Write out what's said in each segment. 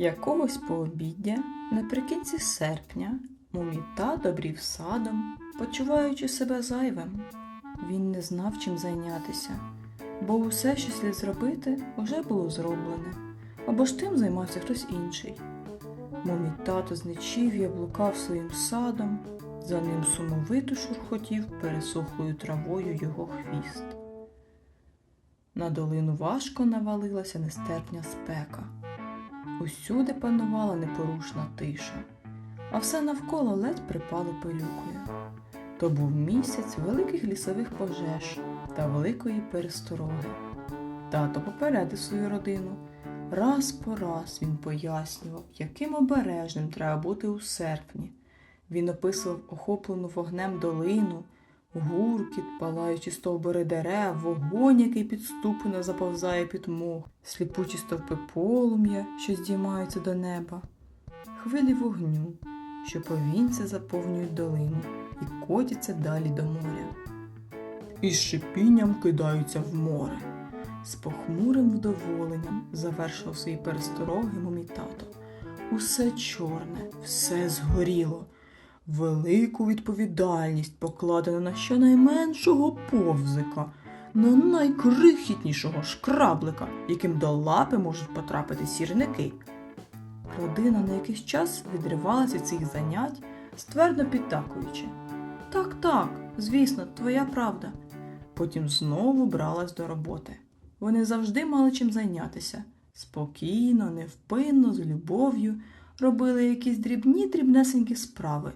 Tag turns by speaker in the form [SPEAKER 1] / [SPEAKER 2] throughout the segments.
[SPEAKER 1] Якогось пообіддя, наприкінці серпня, муміта добрів садом, почуваючи себе зайвим. Він не знав, чим зайнятися, бо усе, що слід зробити, уже було зроблене, або ж тим займався хтось інший. Мумітато з нечів'я блукав своїм садом, за ним сумовито шурхотів пересохлою травою його хвіст. На долину важко навалилася нестерпня спека. Усюди панувала непорушна тиша, а все навколо ледь припало пилюкою. То був місяць великих лісових пожеж та великої перестороги. Тато попередив свою родину. Раз по раз він пояснював, яким обережним треба бути у серпні. Він описував охоплену вогнем долину, гуркіт, палаючі стовбури дерев, вогонь, який підступно заповзає під мох, сліпучі стовпи полум'я, що здіймаються до неба, хвилі вогню, що повінця заповнюють долину і котяться далі до моря. І з шипінням кидаються в море. З похмурим вдоволенням завершив свої перестороги мумій тато. Усе чорне, все згоріло. Велику відповідальність покладено на щонайменшого повзика, на найкрихітнішого шкраблика, яким до лапи можуть потрапити сірники. Родина на якийсь час відривалася від цих занять, ствердно підтакуючи. Так, так, звісно, твоя правда. Потім знову бралась до роботи. Вони завжди мали чим зайнятися. Спокійно, невпинно, з любов'ю робили якісь дрібні дрібнесенькі справи,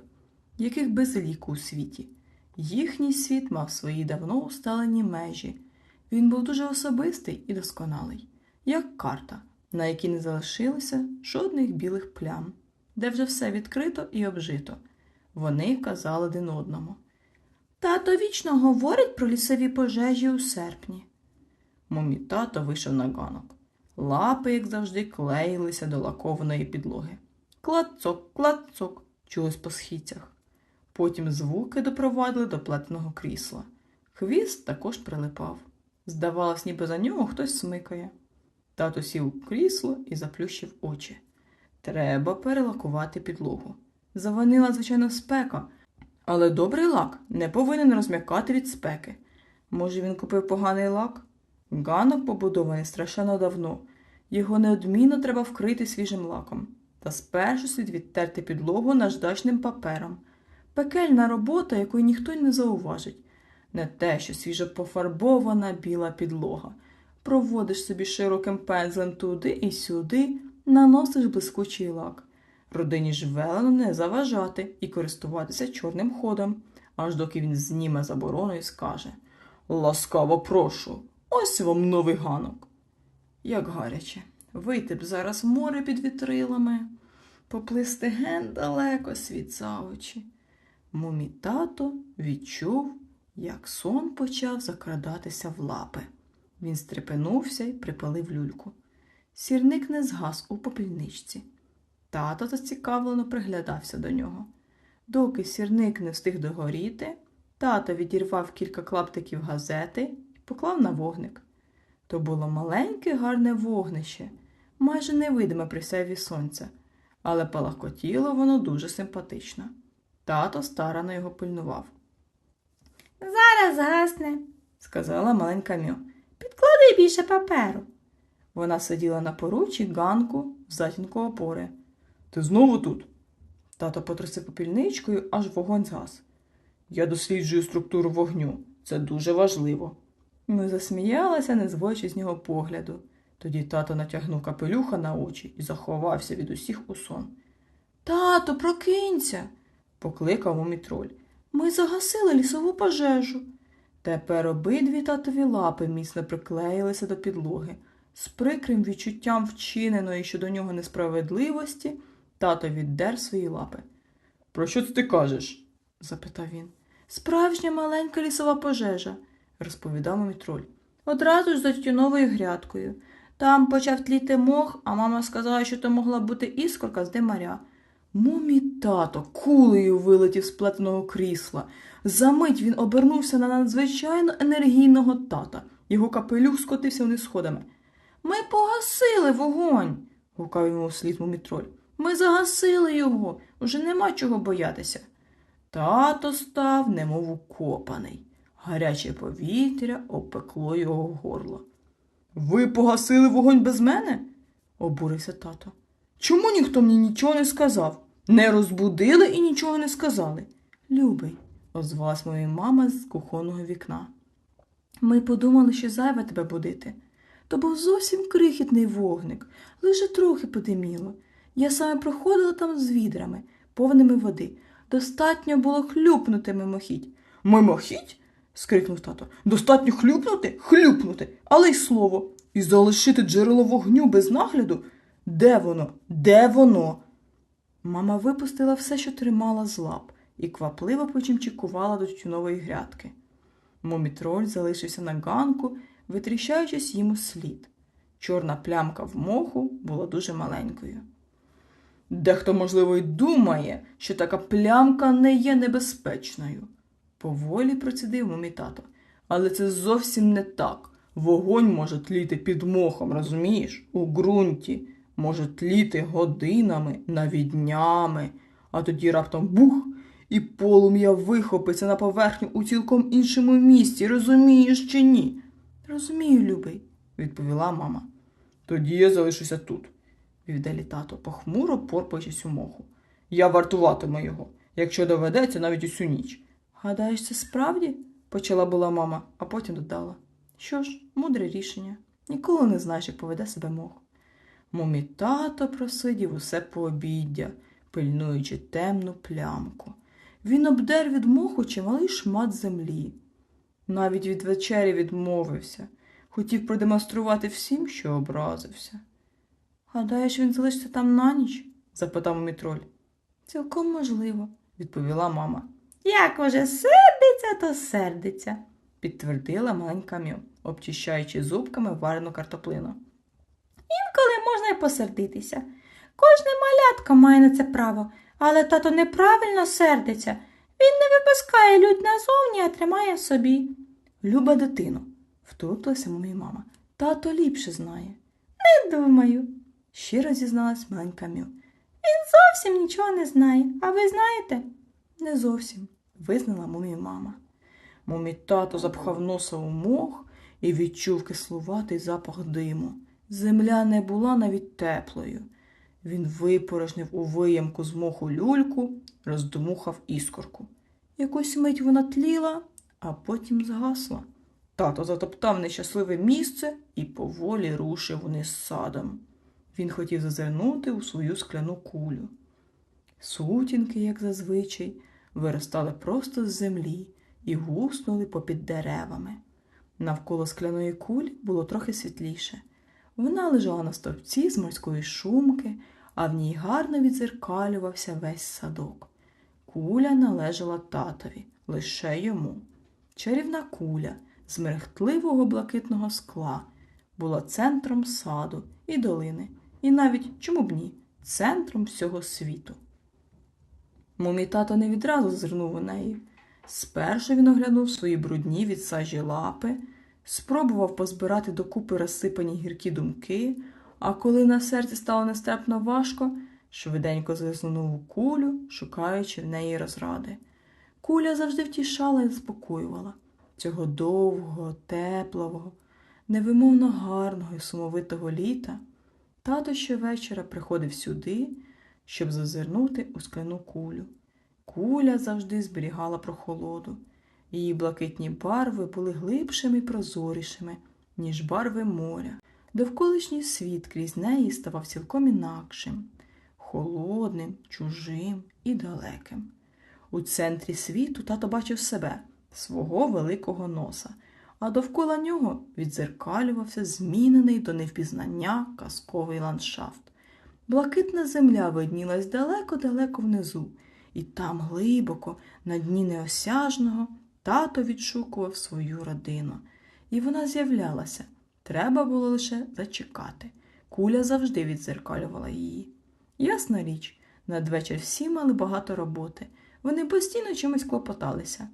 [SPEAKER 1] яких без ліку у світі. Їхній світ мав свої давно усталені межі. Він був дуже особистий і досконалий, як карта, на якій не залишилося жодних білих плям, де вже все відкрито і обжито. Вони казали один одному. Тато вічно говорить про лісові пожежі у серпні. Мумі тато вийшов на ганок. Лапи, як завжди, клеїлися до лакованої підлоги. Клацок, клацок, чулось по східцях. Потім звуки допровадили до плетеного крісла. Хвіст також прилипав. Здавалось, ніби за нього хтось смикає. Тато сів у крісло і заплющив очі. Треба перелакувати підлогу. Заванила, звичайно, спека, але добрий лак не повинен розм'якати від спеки. Може, він купив поганий лак? Ганок побудований страшенно давно. Його неодмінно треба вкрити свіжим лаком. Та спершу слід відтерти підлогу наждачним папером. Пекельна робота, якої ніхто й не зауважить. Не те, що свіжо пофарбована біла підлога. Проводиш собі широким пензлем туди і сюди, наносиш блискучий лак. Родині ж велено не заважати і користуватися чорним ходом, аж доки він зніме заборону і скаже Ласкаво прошу, ось вам новий ганок. Як гаряче, вийти б зараз в море під вітрилами, поплисти ген далеко світ за очі. Мумі тато відчув, як сон почав закрадатися в лапи. Він стрепенувся і припалив люльку. Сірник не згас у попільничці. Тато зацікавлено приглядався до нього. Доки сірник не встиг догоріти, тато відірвав кілька клаптиків газети і поклав на вогник. То було маленьке гарне вогнище, майже невидиме при сяйві сонця, але палахкотіло воно дуже симпатично. Тато старано його пильнував.
[SPEAKER 2] Зараз гасне,
[SPEAKER 1] Сказала маленька Мьо.
[SPEAKER 2] підклади більше паперу.
[SPEAKER 1] Вона сиділа на поручі ганку в затінку опори. Ти знову тут? Тато потрусив попільничкою, аж вогонь згас. Я досліджую структуру вогню. Це дуже важливо. Ми засміялися, не зводячи з нього погляду. Тоді тато натягнув капелюха на очі і заховався від усіх у сон. Тато, прокинься, покликав мумітроль. Ми загасили лісову пожежу. Тепер обидві татові лапи міцно приклеїлися до підлоги. З прикрим відчуттям вчиненої щодо нього несправедливості, тато віддер свої лапи. Про що це ти кажеш? запитав він. Справжня маленька лісова пожежа, розповідав мумітроль. Одразу ж за тютюновою грядкою. Там почав тліти мох, а мама сказала, що то могла бути іскорка з димаря. Мумій тато кулею вилетів з плетеного крісла. Замить він обернувся на надзвичайно енергійного тата, Його капелюх скотився вниз сходами. Ми погасили вогонь, гукав йому вслід мумітроль. Ми загасили його, уже нема чого боятися. Тато став, немов укопаний. Гаряче повітря обпекло його горло. Ви погасили вогонь без мене? обурився тато. Чому ніхто мені нічого не сказав? Не розбудили і нічого не сказали. Любий, озвалась моя мама з кухонного вікна. Ми подумали, що зайве тебе будити. То був зовсім крихітний вогник, лише трохи подиміло. Я саме проходила там з відрами, повними води. Достатньо було хлюпнути мимохідь. Мимохідь? скрикнув тато. Достатньо хлюпнути? Хлюпнути, але й слово. І залишити джерело вогню без нагляду? Де воно? Де воно? Мама випустила все, що тримала з лап, і квапливо почимчикувала до тютюнової грядки. Момітроль залишився на ганку, витріщаючись йому слід. Чорна плямка в моху була дуже маленькою. Дехто, можливо, й думає, що така плямка не є небезпечною, поволі процідив мумі тато. Але це зовсім не так. Вогонь може тліти під мохом, розумієш? У ґрунті, може тліти годинами, навіть днями, а тоді раптом бух, і полум'я вихопиться на поверхню у цілком іншому місці, розумієш чи ні? Розумію, любий, відповіла мама. Тоді я залишуся тут, вів далі тато, похмуро порпаючись у моху. Я вартуватиму його, якщо доведеться навіть усю ніч. Гадаєш, це справді? почала була мама, а потім додала. Що ж, мудре рішення. Ніколи не знаєш, як поведе себе мох. Мумі тато просидів усе пообіддя, пильнуючи темну плямку. Він обдер від моху чималий шмат землі. Навіть від вечері відмовився, хотів продемонструвати всім, що образився. Гадаєш, він залишиться там на ніч? запитав мітроль. Цілком можливо, відповіла мама. Як уже сердиться, то сердиться, підтвердила маленька Мю, обчищаючи зубками варену картоплину.
[SPEAKER 2] Можна посердитися. Кожне малятко має на це право, але тато неправильно сердиться. Він не випускає людь назовні, а тримає в собі.
[SPEAKER 1] Люба дитино, втрутилася моя мама. Тато ліпше знає.
[SPEAKER 2] Не думаю.
[SPEAKER 1] Щиро зізналась маленька Мю.
[SPEAKER 2] Зовсім нічого не знає. А ви знаєте?
[SPEAKER 1] Не зовсім, визнала мумі мама. Мумі тато запхав носа у мох і відчув кислуватий запах диму. Земля не була навіть теплою. Він випорожнив у виямку з моху люльку, роздмухав іскорку. Якусь мить вона тліла, а потім згасла. Тато затоптав нещасливе місце і поволі рушив униз садом. Він хотів зазирнути у свою скляну кулю. Сутінки, як зазвичай, виростали просто з землі і гуснули попід деревами. Навколо скляної кулі було трохи світліше. Вона лежала на стовпці з морської шумки, а в ній гарно відзеркалювався весь садок. Куля належала татові, лише йому. Чарівна куля з мерехтливого блакитного скла була центром саду і долини, і навіть, чому б ні, центром всього світу. Мумій тато не відразу зазирнув у неї. Спершу він оглянув свої брудні від сажі лапи, спробував позбирати докупи розсипані гіркі думки, а коли на серці стало нестерпно важко, швиденько зазирнув у кулю, шукаючи в неї розради. Куля завжди втішала і заспокоювала цього довгого, теплого, невимовно гарного і сумовитого літа. Тато щовечора приходив сюди, щоб зазирнути у скляну кулю. Куля завжди зберігала прохолоду. Її блакитні барви були глибшими і прозорішими, ніж барви моря. Довколишній світ крізь неї ставав цілком інакшим, холодним, чужим і далеким. У центрі світу тато бачив себе, свого великого носа, а довкола нього відзеркалювався змінений до невпізнання казковий ландшафт. Блакитна земля виднілась далеко-далеко внизу, і там глибоко, на дні неосяжного, тато відшукував свою родину. І вона з'являлася. Треба було лише зачекати. Куля завжди відзеркалювала її. Ясна річ, надвечір всі мали багато роботи. Вони постійно чимось клопоталися.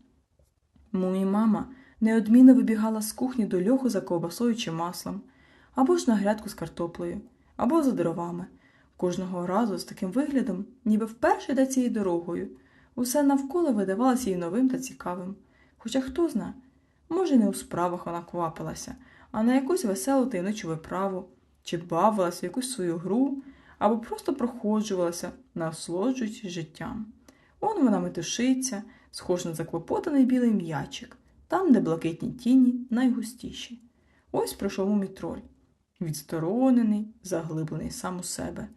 [SPEAKER 1] Мумі мама неодмінно вибігала з кухні до льоху за ковбасою чи маслом, або ж на грядку з картоплею, або за дровами. Кожного разу з таким виглядом, ніби вперше йде цією дорогою. Усе навколо видавалося їй новим та цікавим. Хоча хто зна, може, не у справах вона квапилася, а на якусь веселу таємничу виправу, чи бавилася в якусь свою гру, або просто проходжувалася, насолоджуючись життям. Он вона метушиться, схож на заклопотаний білий м'ячик, там, де блакитні тіні найгустіші. Ось пройшов у мітроль, відсторонений, заглиблений сам у себе.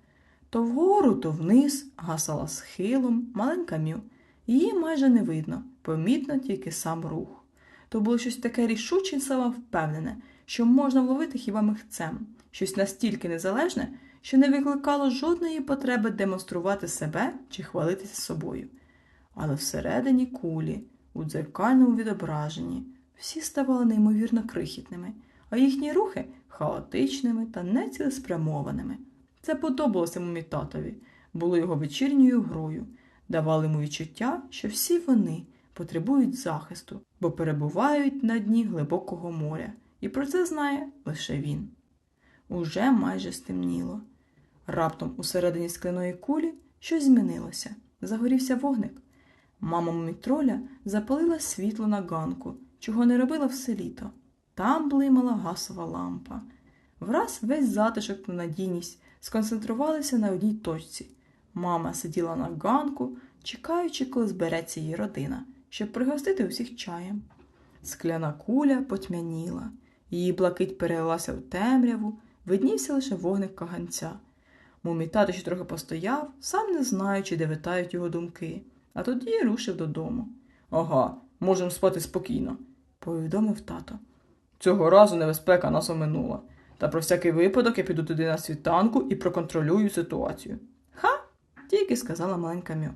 [SPEAKER 1] То вгору, то вниз гасала схилом маленька мю. Її майже не видно, помітно тільки сам рух. То було щось таке рішуче і самовпевнене, що можна вловити хіба михцем, щось настільки незалежне, що не викликало жодної потреби демонструвати себе чи хвалитися собою. Але всередині кулі, у дзеркальному відображенні, всі ставали неймовірно крихітними, а їхні рухи хаотичними та нецілеспрямованими. Це подобалося татові, було його вечірньою грою, давали йому відчуття, що всі вони потребують захисту, бо перебувають на дні глибокого моря, і про це знає лише він. Уже майже стемніло. Раптом усередині скляної кулі щось змінилося. Загорівся вогник. Мама мумітроля запалила світло на ганку, чого не робила все літо. Там блимала гасова лампа. Враз весь затишок та надійність сконцентрувалися на одній точці. Мама сиділа на ганку, чекаючи, коли збереться її родина, щоб пригостити усіх чаєм. Скляна куля потьмяніла, її блакить перелилася в темряву, виднівся лише вогник каганця. Мумі тато ще трохи постояв, сам не знаючи, де витають його думки, а тоді рушив додому. Ага, можемо спати спокійно, повідомив тато. Цього разу небезпека нас оминула. Та про всякий випадок я піду туди на світанку і проконтролюю ситуацію. Ха, тільки сказала маленька Мю.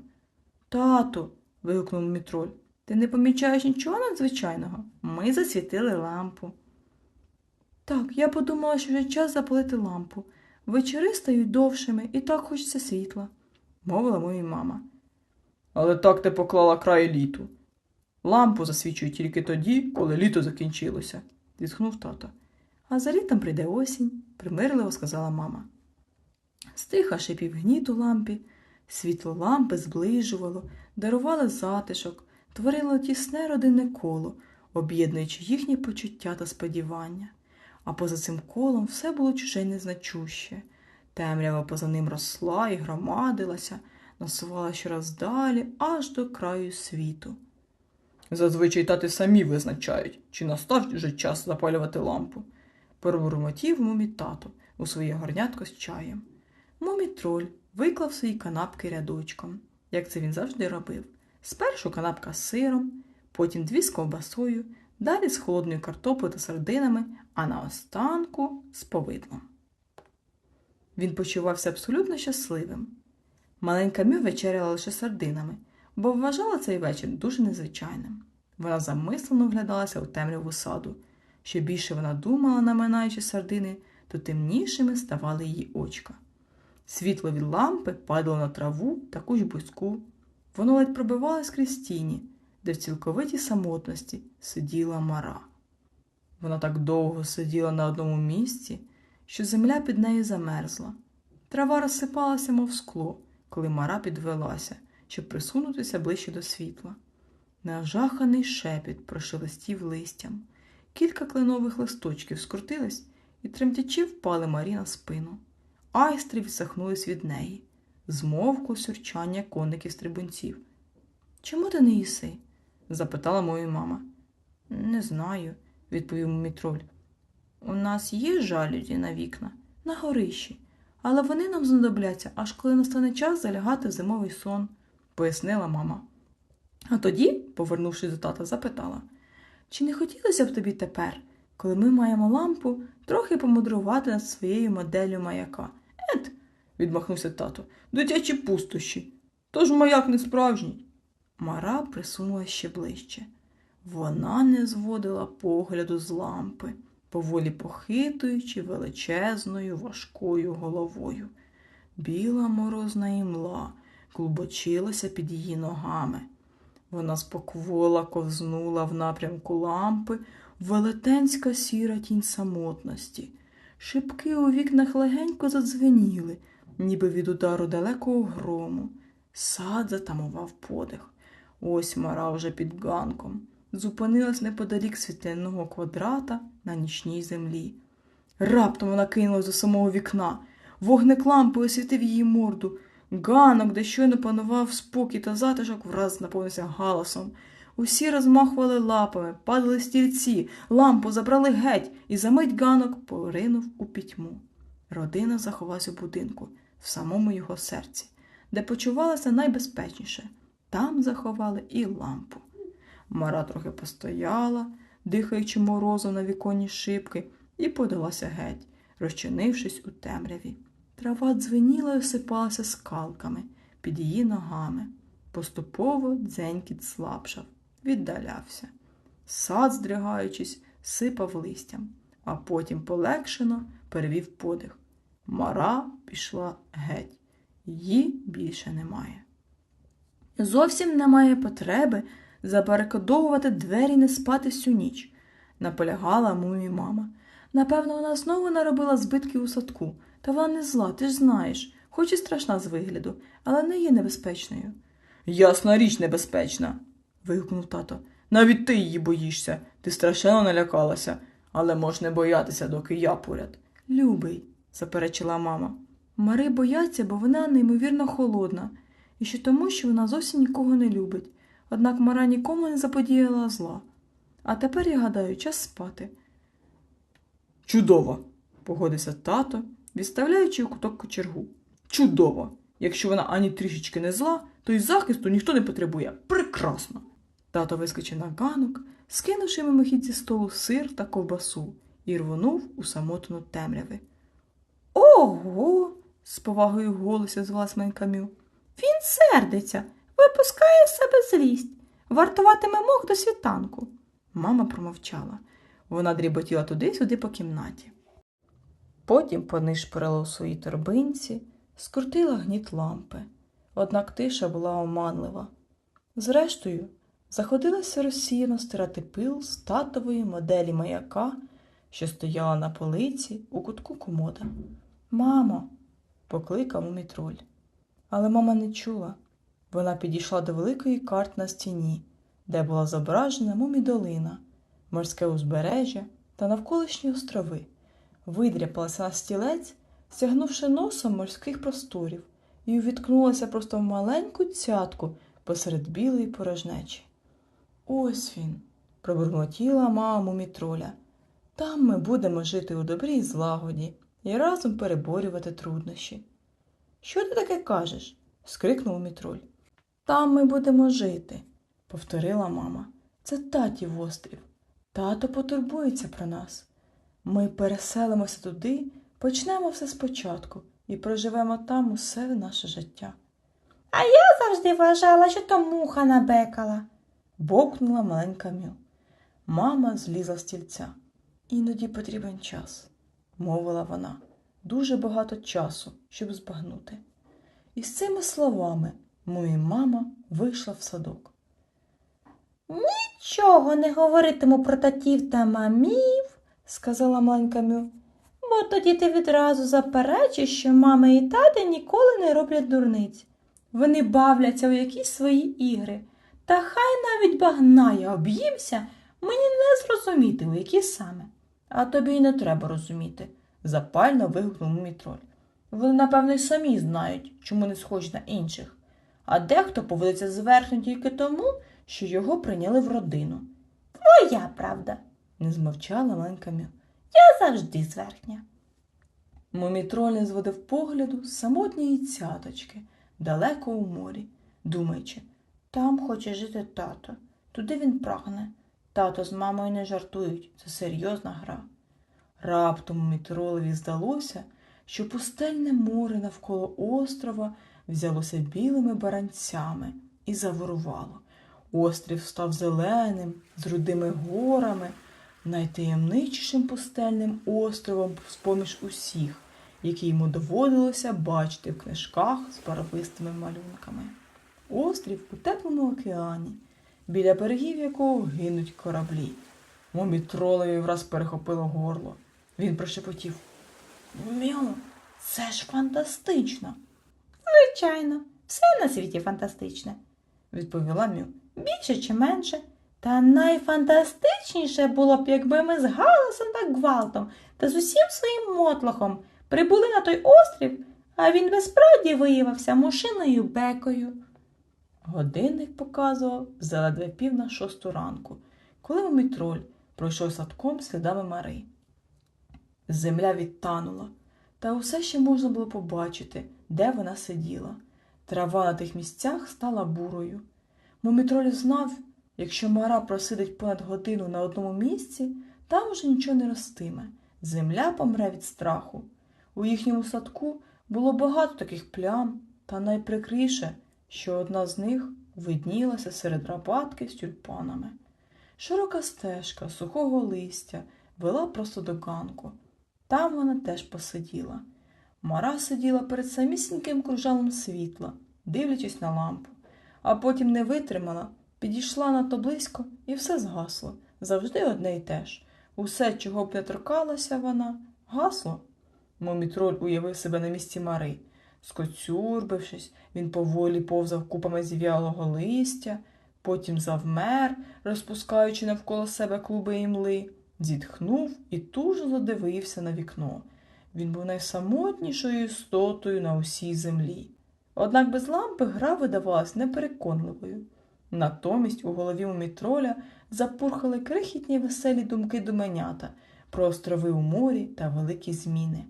[SPEAKER 1] Тату, вигукнув мітроль, ти не помічаєш нічого надзвичайного? Ми засвітили лампу. Так, я подумала, що вже час запалити лампу. Вечори стають довшими і так хочеться світла, мовила моя мама. Але так ти поклала край літу. Лампу засвічують тільки тоді, коли літо закінчилося, зітхнув тато. А за літом прийде осінь, примирливо сказала мама. Стиха шипів гніт у лампі, світло лампи зближувало, дарувало затишок, творило тісне родинне коло, об'єднуючи їхні почуття та сподівання. А поза цим колом все було чуже незначуще. Темрява поза ним росла і громадилася, насувала щораз далі, аж до краю світу. Зазвичай тати самі визначають, чи настав вже час запалювати лампу. Пробурмотів мумі тато у своє горнятко з чаєм. Мумі троль виклав свої канапки рядочком, як це він завжди робив. Спершу канапка з сиром, потім дві з ковбасою, далі з холодною картоплею та сардинами, а наостанку з повидлом. Він почувався абсолютно щасливим. Маленька Мю вечеряла лише сардинами, бо вважала цей вечір дуже незвичайним. Вона замислено вглядалася у темряву саду. Що більше вона думала, наминаючи сардини, то темнішими ставали її очка. Світло від лампи падало на траву таку ж близьку. Воно ледь пробивалось крізь тіні, де в цілковитій самотності сиділа мара. Вона так довго сиділа на одному місці, що земля під нею замерзла. Трава розсипалася, мов скло, коли мара підвелася, щоб присунутися ближче до світла. Нажаханий шепіт прошелестів листям. Кілька кленових листочків скрутились і тремтячи впали Марі на спину. Айстри відсахнулись від неї. Змовкло сюрчання коників стрибунців. Чому ти не їси? запитала моя мама. Не знаю, відповів мітроль. У нас є жалюзі на вікна, на горищі, але вони нам знадобляться, аж коли настане час залягати в зимовий сон, пояснила мама. А тоді, повернувшись до тата, запитала чи не хотілося б тобі тепер, коли ми маємо лампу, трохи помудрувати над своєю моделлю маяка? Відмахнувся тато, дитячі пустощі. Тож маяк не справжній. Мара присунула ще ближче. Вона не зводила погляду з лампи, поволі похитуючи величезною важкою головою. Біла морозна імла клубочилася під її ногами. Вона споквола ковзнула в напрямку лампи велетенська сіра тінь самотності. Шибки у вікнах легенько задзвеніли, ніби від удару далекого грому. Сад затамував подих. Ось мара вже під ганком. Зупинилась неподалік світлинного квадрата на нічній землі. Раптом вона кинулась до самого вікна. Вогник лампи освітив її морду. Ганок, де щойно панував спокій та затишок, враз наповнився галасом. Усі розмахували лапами, падали стільці, лампу забрали геть, і за мить ганок поринув у пітьму. Родина заховалась у будинку, в самому його серці, де почувалася найбезпечніше. Там заховали і лампу. Мара трохи постояла, дихаючи морозом на віконні шибки, і подалася геть, розчинившись у темряві. Трава дзвеніла і осипалася скалками під її ногами. Поступово дзенькіт слабшав, віддалявся. Сад, здригаючись, сипав листям, а потім полегшено перевів подих. Мара пішла геть. Її більше немає. Зовсім немає потреби забарикадовувати двері не спати всю ніч, наполягала мумі мама. Напевно, вона знову наробила збитків у садку, та вона не зла, ти ж знаєш, хоч і страшна з вигляду, але не є небезпечною. Ясна річ небезпечна. вигукнув тато. Навіть ти її боїшся, ти страшенно налякалася, але можеш не боятися, доки я поряд. Любий, заперечила мама. Мари бояться, бо вона неймовірно холодна, і ще тому, що вона зовсім нікого не любить. Однак Мара нікому не заподіяла зла. А тепер, я гадаю, час спати. Чудово, погодився тато, відставляючи у куток кочергу. Чудово! Якщо вона ані трішечки не зла, то й захисту ніхто не потребує. Прекрасно! Тато вискочив на ганок, скинувши мимохідь зі столу сир та ковбасу, і рвонув у самотну темряви. Ого. з повагою в голосі звалась Менкамю.
[SPEAKER 2] Він сердиться, випускає в себе злість, вартуватиме мох до світанку.
[SPEAKER 1] Мама промовчала. Вона дріботіла туди-сюди по кімнаті. Потім понишпорила у своїй торбинці, скрутила гніт лампи. Однак тиша була оманлива. Зрештою, заходилася розсіяно стирати пил з татової моделі маяка, що стояла на полиці у кутку комода. Мамо, покликав мумітроль. Але мама не чула. Вона підійшла до великої карти на стіні, де була зображена мумідолина, морське узбережжя та навколишні острови, видряпалася на стілець, стягнувши носом морських просторів, і увіткнулася просто в маленьку цятку посеред білої порожнечі. Ось він, пробурмотіла мама мумітроля. Там ми будемо жити у добрій злагоді і разом переборювати труднощі. Що ти таке кажеш? скрикнув мітроль. Там ми будемо жити, повторила мама. Це татів острів. Тато потурбується про нас. Ми переселимося туди, почнемо все спочатку і проживемо там усе наше життя.
[SPEAKER 2] А я завжди вважала, що то муха набекала.
[SPEAKER 1] Бовкнула маленька Мю. Мама злізла з стільця. Іноді потрібен час, мовила вона. Дуже багато часу, щоб збагнути. І з цими словами моя мама вийшла в садок.
[SPEAKER 2] Нічого не говоритиму про татів та мамів, сказала маленька Мю, бо тоді ти відразу заперечиш, що мами і тати ніколи не роблять дурниць. Вони бавляться у якісь свої ігри. Та хай навіть багнає об'їмся, мені не зрозуміти, у які саме.
[SPEAKER 1] А тобі й не треба розуміти, запально вигукнув мітроль. Вони, напевно, й самі знають, чому не схожі на інших. А дехто поводиться зверхньо тільки тому, що його прийняли в родину.
[SPEAKER 2] Твоя правда.
[SPEAKER 1] Не змовчала маленька Мю.
[SPEAKER 2] Я завжди зверхня.
[SPEAKER 1] Мумітроль не зводив погляду самотньої цяточки, далеко у морі, думаючи, там хоче жити тато, туди він прагне. Тато з мамою не жартують, це серйозна гра. Раптом Мумітролеві здалося, що пустельне море навколо острова взялося білими баранцями і заворувало. Острів став зеленим, з рудими горами, найтаємничішим пустельним островом з-поміж усіх, який йому доводилося бачити в книжках з барвистими малюнками. Острів у теплому океані, біля берегів якого гинуть кораблі. Момітролеві враз перехопило горло. Він прошепотів.
[SPEAKER 2] Мю, це ж фантастично. Звичайно, все на світі фантастичне,
[SPEAKER 1] Відповіла Мю.
[SPEAKER 2] більше чи менше. Та найфантастичніше було б, якби ми з галасом та гвалтом та з усім своїм мотлохом прибули на той острів, а він би справді виявився мушиною бекою.
[SPEAKER 1] Годинник показував заледве пів на шосту ранку, коли момітроль пройшов садком слідами Мари. Земля відтанула, та усе ще можна було побачити, де вона сиділа. Трава на тих місцях стала бурою. Момітроль знав, якщо Мара просидить понад годину на одному місці, там уже нічого не ростиме. Земля помре від страху. У їхньому садку було багато таких плям, та найприкріше, що одна з них виднілася серед рабатки з тюльпанами. Широка стежка сухого листя вела просто до ганку. Там вона теж посиділа. Мара сиділа перед самісіньким кружалом світла, дивлячись на лампу, а потім не витримала, підійшла надто близько і все згасло. Завжди одне й те ж. Усе, чого б не торкалася вона, гасло. Момітроль уявив себе на місці Мари. Скоцюрбившись, він поволі повзав купами зів'ялого листя, потім завмер, розпускаючи навколо себе клуби імли, зітхнув і тужно задивився на вікно. Він був найсамотнішою істотою на усій землі. Однак без лампи гра видавалась непереконливою. Натомість у голові у мітроля запурхали крихітні веселі думки думенята про острови у морі та великі зміни.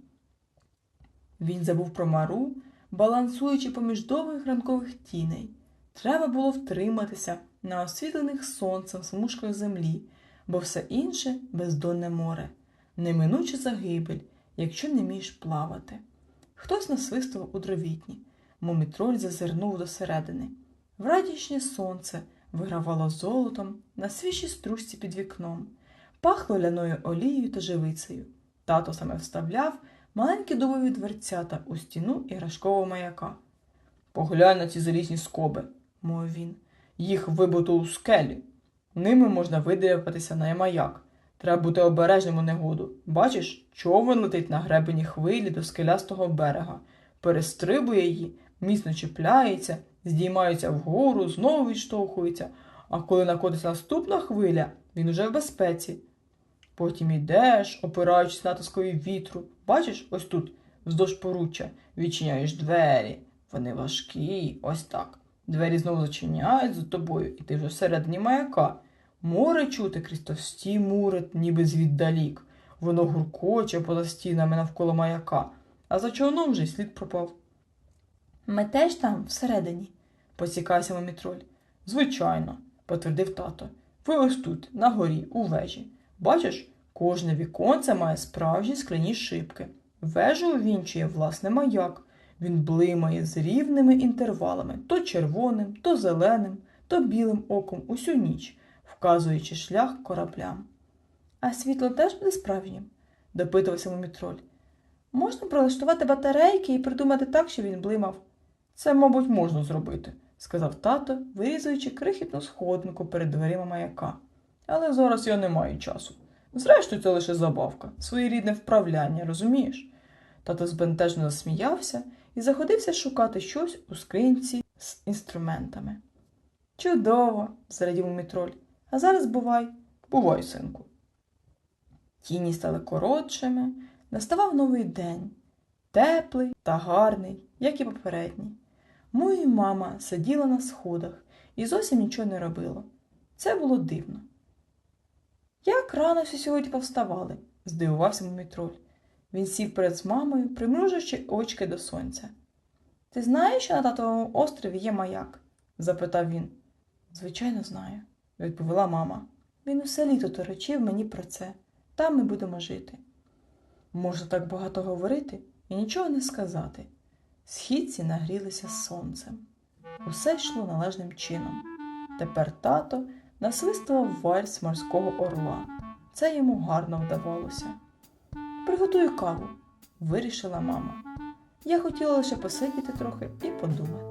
[SPEAKER 1] Він забув про мару, балансуючи поміж довгих ранкових тіней. Треба було втриматися на освітлених сонцем смужках землі, бо все інше бездонне море, неминуча загибель, якщо не вмієш плавати. Хтось насвистував у дровітні. Мумітроль зазирнув досередини. Врадішнє сонце вигравало золотом на свіжій стружці під вікном, пахло ляною олією та живицею. Тато саме вставляв маленькі дубові дверцята у стіну іграшкового маяка. Поглянь на ці залізні скоби, мовив він. Їх вибито у скелі. Ними можна видивитися на маяк. Треба бути обережним у негоду. Бачиш, човен летить на гребені хвилі до скелястого берега, перестрибує її, міцно чіпляється, здіймається вгору, знову відштовхується, а коли накотиться наступна хвиля, він уже в безпеці. Потім йдеш, опираючись натискові вітру. Бачиш, ось тут, вздовж поруччя, відчиняєш двері. Вони важкі, ось так. Двері знову зачиняють за тобою, і ти вже всередині маяка. Море чути крізь товсті мури, ніби звіддалік. Воно гуркоче поза стінами навколо маяка, а за човном вже й слід пропав.
[SPEAKER 2] Ми теж там всередині.
[SPEAKER 1] Поцікався момітроль. Звичайно, потвердив тато. Ви ось тут, на горі, у вежі. Бачиш, кожне віконце має справжні скляні шибки. Вежу увінчує власне маяк. Він блимає з рівними інтервалами то червоним, то зеленим, то білим оком усю ніч, вказуючи шлях кораблям.
[SPEAKER 2] А світло теж буде справжнім.
[SPEAKER 1] Допитувався момітроль.
[SPEAKER 2] Можна прилаштувати батарейки і придумати так, щоб він блимав.
[SPEAKER 1] Це, мабуть, можна зробити, сказав тато, вирізуючи крихітну сходинку перед дверима маяка. Але зараз я не маю часу. Зрештою, це лише забавка, своєрідне вправляння, розумієш? Тато збентежно засміявся і заходився шукати щось у скринці з інструментами. Чудово, зрадів мітроль. А зараз бувай, бувай, синку. Тіні стали коротшими, наставав новий день, теплий та гарний, як і попередній. Моя мама сиділа на сходах і зовсім нічого не робила. Це було дивно. Як рано всі сьогодні повставали, здивувався Мумітроль. Він сів перед мамою, примруживши очки до сонця. Ти знаєш, що на татовому острові є маяк? запитав він. Звичайно, знаю, відповіла мама. Він усе літо торочив мені про це. Там ми будемо жити. Можна так багато говорити і нічого не сказати. Східці нагрілися сонцем. Усе йшло належним чином. Тепер тато насвистував вальс морського орла. Це йому гарно вдавалося. Приготую каву, вирішила мама. Я хотіла лише посидіти трохи і подумати.